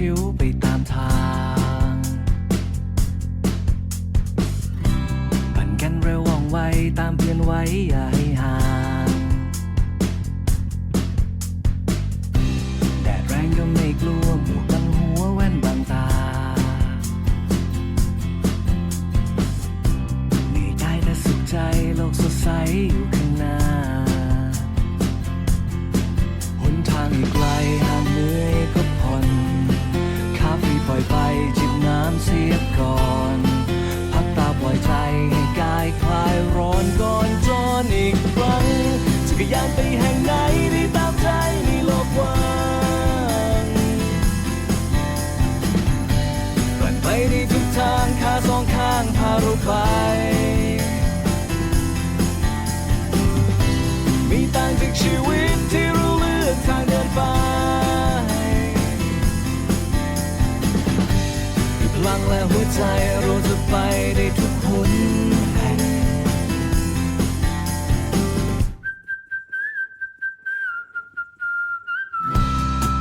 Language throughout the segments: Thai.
to be ต่างจากชีวิตที่เราเลือกทางเดินไปพลังและหัวใจเราจะไปได้ทุกหน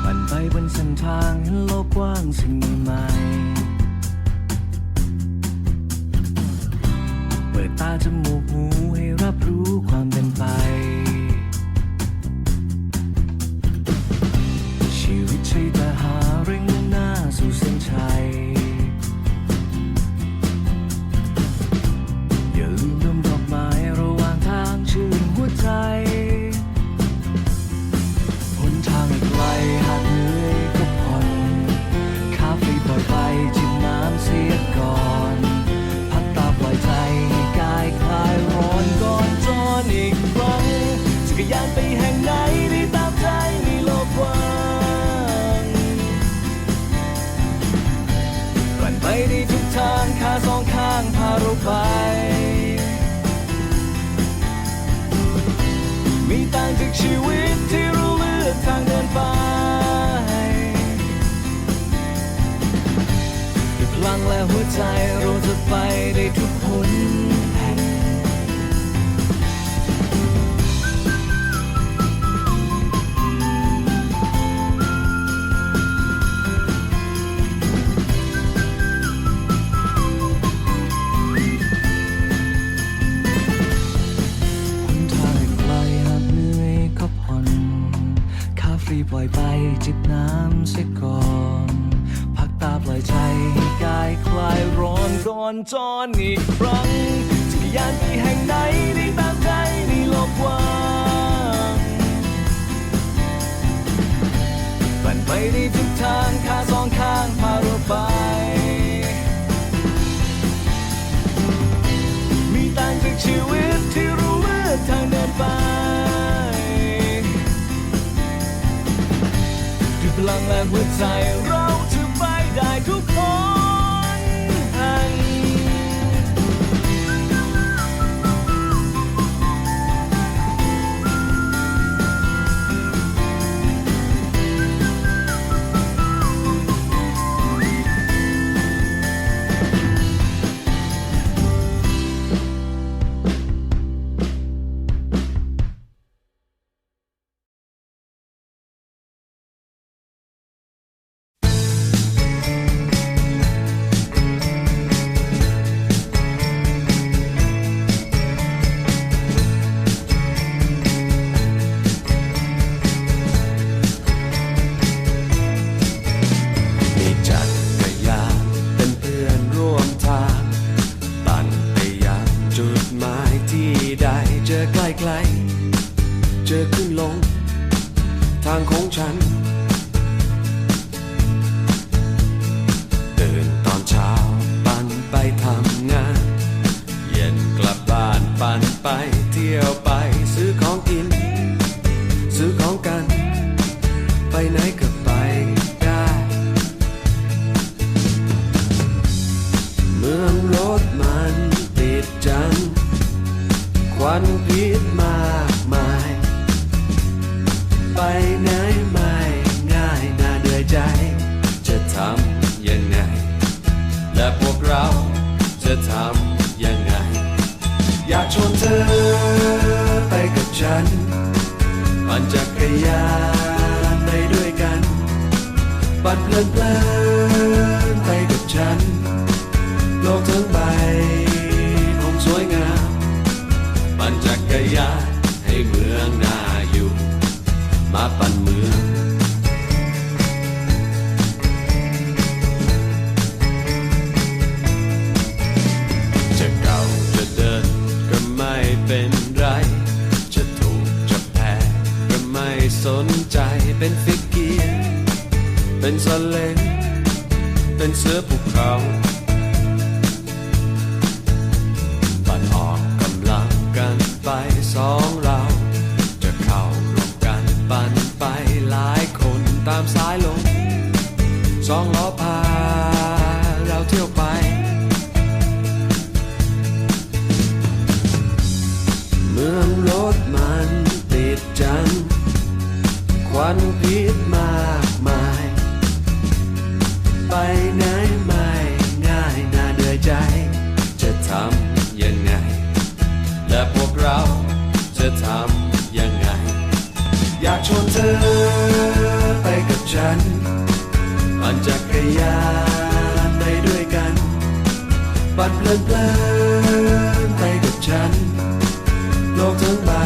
ปั่นไปบนเส้นทางเห็นโลกกว้างสิ่งใหม่เปิดตาจมูก แห่งไหนได้ตามใจในโลกกว้างกลั่นไปได้ทุกทางขาสองข้างพาเราไป มีต่างจากชีวิตที่เราเลือกทางเดินไปด้วยพลังและหัวใจเราจะไปได้ทุกหน จิบน้ำเสียก่อน พักตาปล่อยใจให้กายคลายร้อนก่อนจอนอีกครั้งจักรยานไปแห่งไหนได้ตามใจในโลกว่างปั่นไปได้ทุกทางขาสองขา ด้วย ไปไหนไม่ง่ายน่าเหนื่อยใจ จะทำยังไง และพวกเราจะทำยังไง อยากชวนเธอไปกับฉันปั่นจักรยานไปด้วยกัน ปั่นเพลินเพลินๆไปกับฉัน เป็นสเลงเป็นเสือ โลกทั้งใบ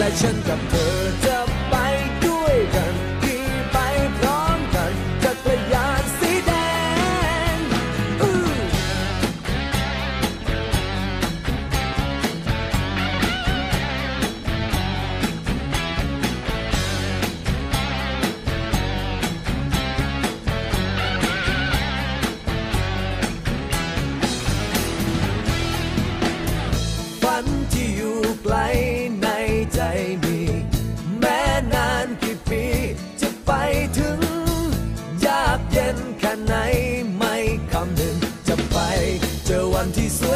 来ละฉั i'm one diesel.